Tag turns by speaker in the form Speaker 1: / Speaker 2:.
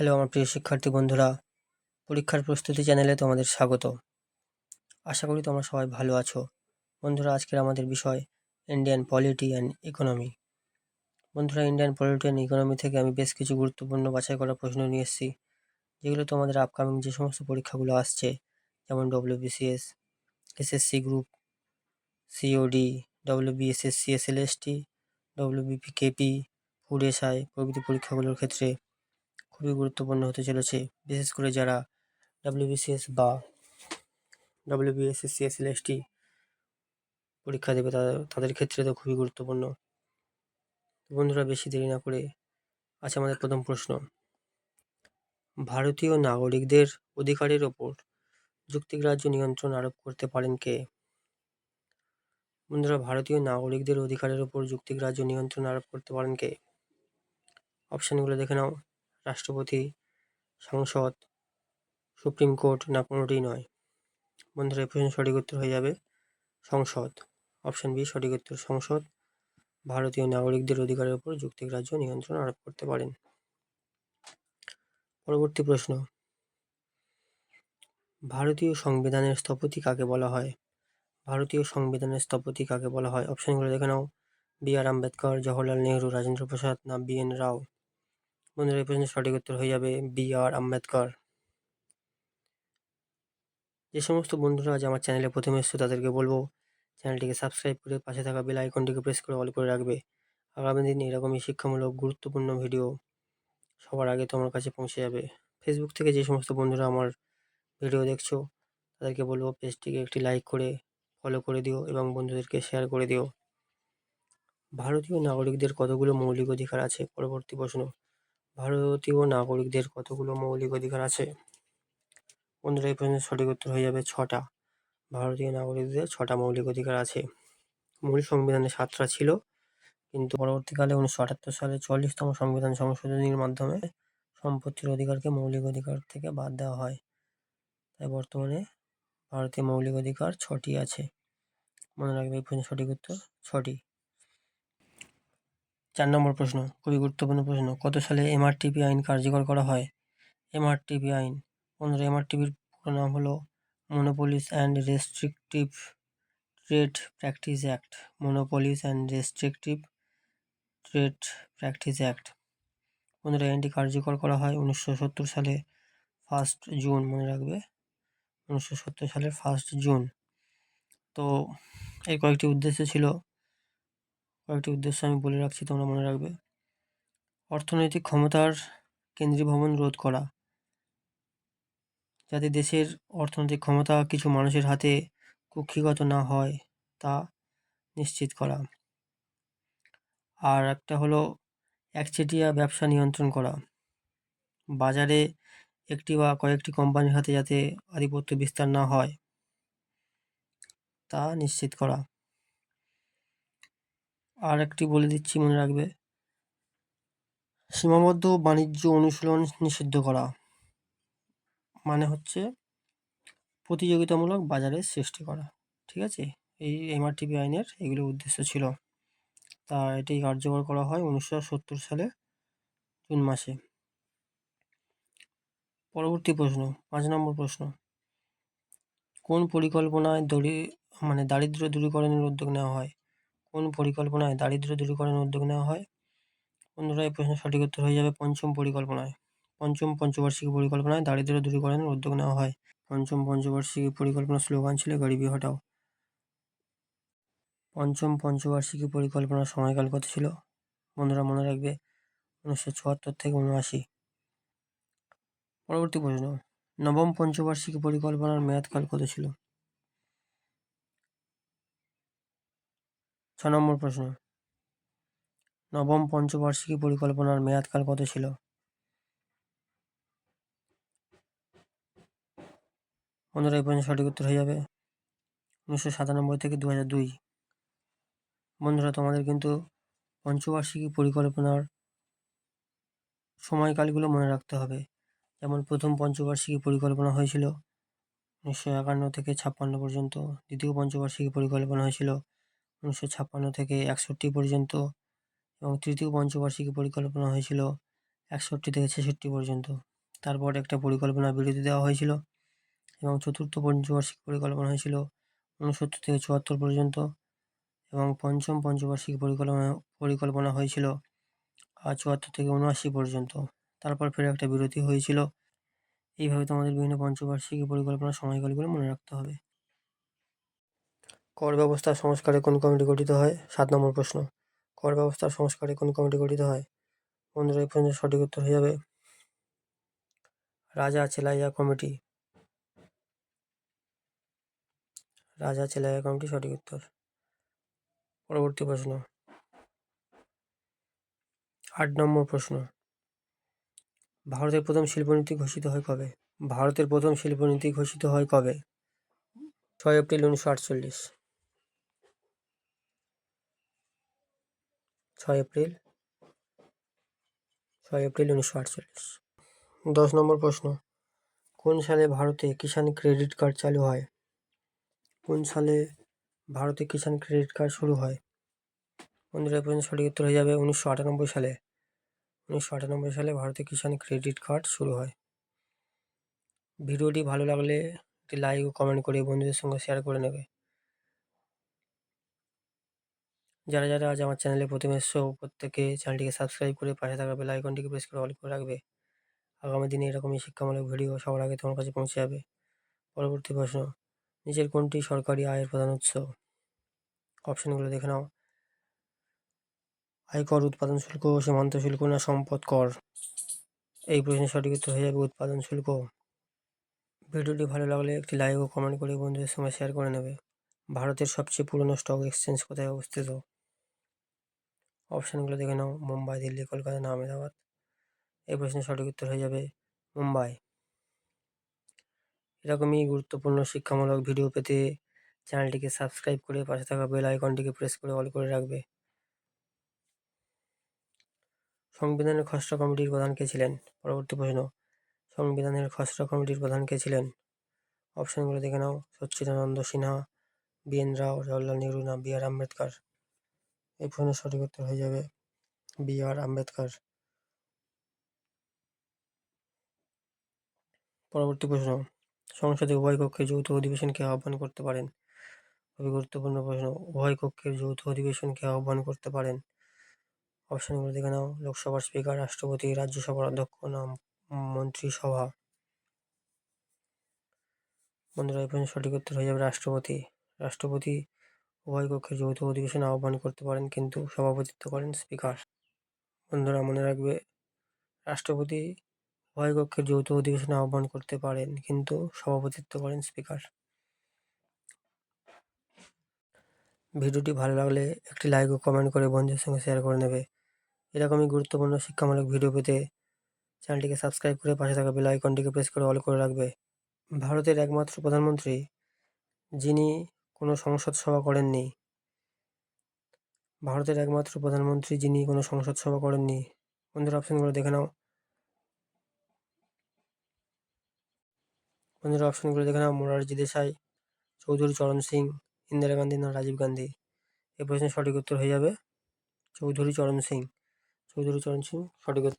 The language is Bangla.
Speaker 1: হ্যালো আমার প্রিয় শিক্ষার্থী বন্ধুরা, পরীক্ষার প্রস্তুতি চ্যানেলে তোমাদের স্বাগত। আশা করি তোমরা সবাই ভালো আছো। বন্ধুরা, আজকের আমাদের বিষয় ইন্ডিয়ান পলিটি অ্যান্ড ইকোনমি বন্ধুরা ইন্ডিয়ান পলিটি অ্যান্ড ইকোনমি থেকে আমি বেশ কিছু গুরুত্বপূর্ণ বাছাই করা প্রশ্ন নিয়ে এসেছি, যেগুলো তোমাদের আপকামিং যে সমস্ত পরীক্ষাগুলো আসছে, যেমন WBCS SSC group C or D WBSSC SLST WBP KP food SI প্রভৃতি পরীক্ষাগুলোর ক্ষেত্রে খুবই গুরুত্বপূর্ণ হতে চলেছে। বিশেষ করে যারা ডাব্লিউবিসিএস বা ডাব্লিউবিএসএসসি এসএলএসটি পরীক্ষা দেবে, তাদের ক্ষেত্রে তো খুবই গুরুত্বপূর্ণ। বন্ধুরা, বেশি দেরি না করে আছে আমাদের প্রথম প্রশ্ন। ভারতীয় নাগরিকদের অধিকারের ওপর যুক্তিগ্রাহ্য নিয়ন্ত্রণ আরোপ করতে পারেন কে? বন্ধুরা, ভারতীয় নাগরিকদের অধিকারের ওপর যুক্তিগ্রাহ্য নিয়ন্ত্রণ আরোপ করতে পারেন কে? অপশানগুলো দেখে নাও। রাষ্ট্রপতি, সংসদ, সুপ্রিম কোর্ট না কোনোটিই নয়। বন্ধুরা এই প্রশ্ন সঠিক উত্তর হয়ে যাবে সংসদ। অপশান বি, সঠিক উত্তর সংসদ। ভারতীয় নাগরিকদের অধিকারের উপর যুক্তিগ্রাহ্য নিয়ন্ত্রণ আরোপ করতে পারেন। পরবর্তী প্রশ্ন। ভারতীয় সংবিধানের স্থপতি কাকে বলা হয়? ভারতীয় সংবিধানের স্থপতি কাকে বলা হয়? অপশানগুলো দেখে নাও। বি আর আম্বেদকর, জওহরলাল নেহরু রাজেন্দ্র প্রসাদ না বি এন রাও? বন্ধুরা, এই প্রশ্নের সঠিক উত্তর হয়ে যাবে বি আর আম্বেদকর। যে সমস্ত বন্ধুরা আজ আমার চ্যানেলে প্রথমে এসছো, তাদেরকে বলব, চ্যানেলটিকে সাবস্ক্রাইব করে পাশে থাকা বেল আইকনটিকে প্রেস করে অল করে রাখবে। আগামী দিনে এরকমই শিক্ষামূলক, গুরুত্বপূর্ণ ভিডিও সবার আগে তোমার কাছে পৌঁছে যাবে। ফেসবুক থেকে যে সমস্ত বন্ধুরা আমার ভিডিও দেখছ, তাদেরকে বলব, পেজটিকে একটি লাইক করে ফলো করে দিও এবং বন্ধুদেরকে শেয়ার করে দিও। ভারতীয় নাগরিকদের কতগুলো মৌলিক অধিকার আছে? পরবর্তী প্রশ্ন। ভারতীয় নাগরিকদের কতগুলো মৌলিক অধিকার আছে? বন্ধুরা, এই প্রশ্নের সঠিক উত্তর হয়ে যাবে ছটা। ভারতীয় নাগরিকদের ছটা মৌলিক অধিকার আছে। মূল সংবিধানে সাতটা ছিল, কিন্তু পরবর্তীকালে উনিশশো আটাত্তর সালে চল্লিশতম সংবিধান সংশোধনীর মাধ্যমে সম্পত্তির অধিকারকে মৌলিক অধিকার থেকে বাদ দেওয়া হয়। তাই বর্তমানে ভারতীয় মৌলিক অধিকার ছটি আছে। মনে রাখবে এই প্রশ্নের সঠিক উত্তর, ছটি। চার নম্বর প্রশ্ন, খুবই গুরুত্বপূর্ণ প্রশ্ন, কত সালে এমআরটিপি আইন কার্যকর করা হয়? এমআরটিপি আইন, বন্ধুরা, এমআরটিপির পুরো নাম হলো monopolies and restrictive trade practices act monopolies and restrictive trade practices act পনেরো আইনটি কার্যকর করা হয় উনিশশো সত্তর সালে ফার্স্ট জুন মনে রাখবে, উনিশশো সত্তর সালের ফার্স্ট জুন তো, এর কয়েকটি উদ্দেশ্য ছিল কয়েকটি উদ্দেশ্য আমি বলে রাখছি, তোমরা মনে রাখবে। অর্থনৈতিক ক্ষমতার কেন্দ্রীভবন রোধ করা। যাতে দেশের অর্থনৈতিক ক্ষমতা কিছু মানুষের হাতে কুক্ষিগত না হয়, তা নিশ্চিত করা। আর একটা হলো একচেটিয়া ব্যবসা নিয়ন্ত্রণ করা। বাজারে একটি বা কয়েকটি কোম্পানির হাতে যাতে আধিপত্য বিস্তার না হয়, তা নিশ্চিত করা। আর একটি বলে দিচ্ছি মনে রাখবে। সীমাবদ্ধ বাণিজ্য অনুশীলন নিষিদ্ধ করা। মানে হচ্ছে প্রতিযোগিতামূলক বাজারের সৃষ্টি করা। ঠিক আছে? এই এমআরটিপি আইনের এগুলো উদ্দেশ্য ছিল। তা এটি কার্যকর করা হয় উনিশশো সত্তর সালে, জুন মাসে। পরবর্তী প্রশ্ন, পাঁচ নম্বর প্রশ্ন। কোন পরিকল্পনায় দরি মানে দারিদ্র দূরীকরণের উদ্যোগ নেওয়া হয়? কোন পরিকল্পনায় দারিদ্র দূরীকরণের উদ্যোগ নেওয়া হয়? বন্ধুরা, এই প্রশ্নের সঠিক উত্তর হয়ে যাবে পঞ্চম পরিকল্পনায়। পঞ্চম পঞ্চবার্ষিকী পরিকল্পনায় দারিদ্র দূরীকরণের উদ্যোগ নেওয়া হয়। পঞ্চম পঞ্চবার্ষিকী পরিকল্পনার স্লোগান ছিল গরিবি হটাও। পঞ্চম পঞ্চবার্ষিকী পরিকল্পনার সময়কাল কত ছিল? বন্ধুরা, মনে রাখবে উনিশশো চুয়াত্তর থেকে উনআশি পরবর্তী প্রশ্ন, নবম পঞ্চবার্ষিকী পরিকল্পনার মেয়াদকাল কত ছিল? ছ নম্বর প্রশ্ন। নবম পঞ্চবার্ষিকী পরিকল্পনার মেয়াদকাল কত ছিল? বন্ধুরা, এই পর্যন্ত সঠিক উত্তর হয়ে যাবে। উনিশশো সাতানব্বই থেকে দু হাজার দুই। বন্ধুরা, তোমাদের কিন্তু পঞ্চবার্ষিকী পরিকল্পনার সময়কালগুলো মনে রাখতে হবে। যেমন প্রথম পঞ্চবার্ষিকী পরিকল্পনা হয়েছিল উনিশশো একান্ন থেকে ছাপ্পান্ন পর্যন্ত। দ্বিতীয় পঞ্চবার্ষিকী পরিকল্পনা হয়েছিল উনিশশো ছাপ্পান্ন থেকে একষট্টি পর্যন্ত এবং তৃতীয় পঞ্চবার্ষিকী পরিকল্পনা হয়েছিল একষট্টি থেকে ছেষট্টি পর্যন্ত। তারপর একটা পরিকল্পনা বিরতি দেওয়া হয়েছিল এবং চতুর্থ পঞ্চবার্ষিক পরিকল্পনা হয়েছিল ঊনসত্তর থেকে চুয়াত্তর পর্যন্ত এবং পঞ্চম পঞ্চবার্ষিক পরিকল্পনা পরিকল্পনা হয়েছিল চুয়াত্তর থেকে উনআশি পর্যন্ত। তারপর ফের একটা বিরতি হয়েছিল। এইভাবে তোমাদের বিভিন্ন পঞ্চবার্ষিকী পরিকল্পনার সময়কালগুলো মনে রাখতে হবে। কর ব্যবস্থা সংস্কারে কোন কমিটি গঠিত হয়? সাত নম্বর প্রশ্ন। কর ব্যবস্থার সংস্কারে কোন কমিটি গঠিত হয়? বন্ধুরা এই পর্যন্ত সঠিক উত্তর হয়ে যাবে। রাজা চেলাইয়া কমিটি। রাজা চেলাইয়া কমিটি সঠিক উত্তর। পরবর্তী প্রশ্ন। আট নম্বর প্রশ্ন। ভারতের প্রথম শিল্পনীতি ঘোষিত হয় কবে? ভারতের প্রথম শিল্পনীতি ঘোষিত হয় কবে? ছয় এপ্রিল উনিশশো আটচল্লিশ। ছয় এপ্রিল ছয় এপ্রিল উনিশশো আটচল্লিশ। দশ নম্বর প্রশ্ন, কোন সালে ভারতে কিষাণ ক্রেডিট কার্ড চালু হয়? কোন সালে ভারতে কিষাণ ক্রেডিট কার্ড শুরু হয়? বন্ধুরা পর্যন্ত সঠিক উত্তর হয়ে যাবে উনিশশো আটানব্বই সালে। উনিশশো আটানব্বই সালে ভারতে কিষাণ ক্রেডিট কার্ড শুরু হয়। ভিডিওটি ভালো লাগলে একটি লাইক ও কমেন্ট করে বন্ধুদের সঙ্গে শেয়ার করে নেবে। যারা যারা আজ আমার চ্যানেলে প্রথমে এসছো, প্রত্যেকে চ্যানেলটিকে সাবস্ক্রাইব করে পাশে থাকা বেল আইকনটিকে প্রেস করে অল করে রাখবে। আগামী দিনে এরকমই শিক্ষামূলক ভিডিও সবার আগে তোমার কাছে পৌঁছে যাবে। পরবর্তী প্রশ্ন, নিচের কোনটি সরকারি আয়ের প্রধান উৎস? অপশনগুলো দেখে নাও। আয়কর, উৎপাদন শুল্ক, সীমান্ত শুল্ক না সম্পদ কর? এই প্রশ্নের সঠিক উত্তর হয়ে যাবে উৎপাদন শুল্ক। ভিডিওটি ভালো লাগলে একটি লাইক ও কমেন্ট করে বন্ধুদের সঙ্গে শেয়ার করে নেবে। ভারতের সবচেয়ে পুরনো স্টক এক্সচেঞ্জ কোথায় অবস্থিত? অপশানগুলো দেখে নাও। মুম্বাই, দিল্লি, কলকাতা, না আহমেদাবাদ। এই প্রশ্নের সঠিক উত্তর হয়ে যাবে মুম্বাই। এরকমই গুরুত্বপূর্ণ শিক্ষামূলক ভিডিও পেতে চ্যানেলটিকে সাবস্ক্রাইব করে পাশে থাকা বেল আইকনটিকে প্রেস করে অল করে রাখবে। সংবিধানের খসড়া কমিটির প্রধান কে ছিলেন? পরবর্তী প্রশ্ন, সংবিধানের খসড়া কমিটির প্রধান কে ছিলেন? অপশানগুলো দেখে নাও। সচ্চিদানন্দ সিনহা বি এন রাও, জওয়াহরলাল নেহরু না বি আর আম্বেদকর? এই প্রশ্নের সঠিক উত্তর হয়ে যাবে বি আর আম্বেদকর। পরবর্তী প্রশ্ন, সংসদে উভয় কক্ষে যৌথ অধিবেশনকে আহ্বান করতে পারেন? খুবই গুরুত্বপূর্ণ প্রশ্ন, উভয় কক্ষের যৌথ অধিবেশনকে আহ্বান করতে পারেন? অপশনগুলো দেখে নাও, লোকসভার স্পিকার, রাষ্ট্রপতি, রাজ্যসভার অধ্যক্ষ না মন্ত্রিসভা? বন্ধুরা, এই প্রশ্ন সঠিক উত্তর হয়ে যাবে রাষ্ট্রপতি। রাষ্ট্রপতি উভয় কক্ষের যৌথ অধিবেশন আহ্বান করতে পারেন কিন্তু সভাপতিত্ব করেন স্পিকার। বন্ধুরা, মনে রাখবে, রাষ্ট্রপতি উভয় কক্ষের যৌথ অধিবেশন আহ্বান করতে পারেন কিন্তু সভাপতিত্ব করেন স্পিকার। ভিডিওটি ভালো লাগলে একটি লাইক ও কমেন্ট করে বন্ধুদের সঙ্গে শেয়ার করে নেবে। এরকমই গুরুত্বপূর্ণ শিক্ষামূলক ভিডিও পেতে চ্যানেলটিকে সাবস্ক্রাইব করে পাশে থাকা বেল আইকনটিকে প্রেস করে অল করে রাখবে। ভারতের একমাত্র প্রধানমন্ত্রী যিনি কোনো সংসদ সভা করেননি। ভারতের একমাত্র প্রধানমন্ত্রী যিনি কোনো সংসদ সভা করেননি। বন্ধুরা অপশনগুলো দেখে নাও। বন্ধুরা অপশনগুলো দেখে নাও। মোরারজি দেশাই, চৌধুরী চরণ সিং, ইন্দিরা গান্ধী না রাজীব গান্ধী? এই প্রশ্নের সঠিক উত্তর হয়ে যাবে চৌধুরী চরণ সিং। চৌধুরী চরণ সিং সঠিক উত্তর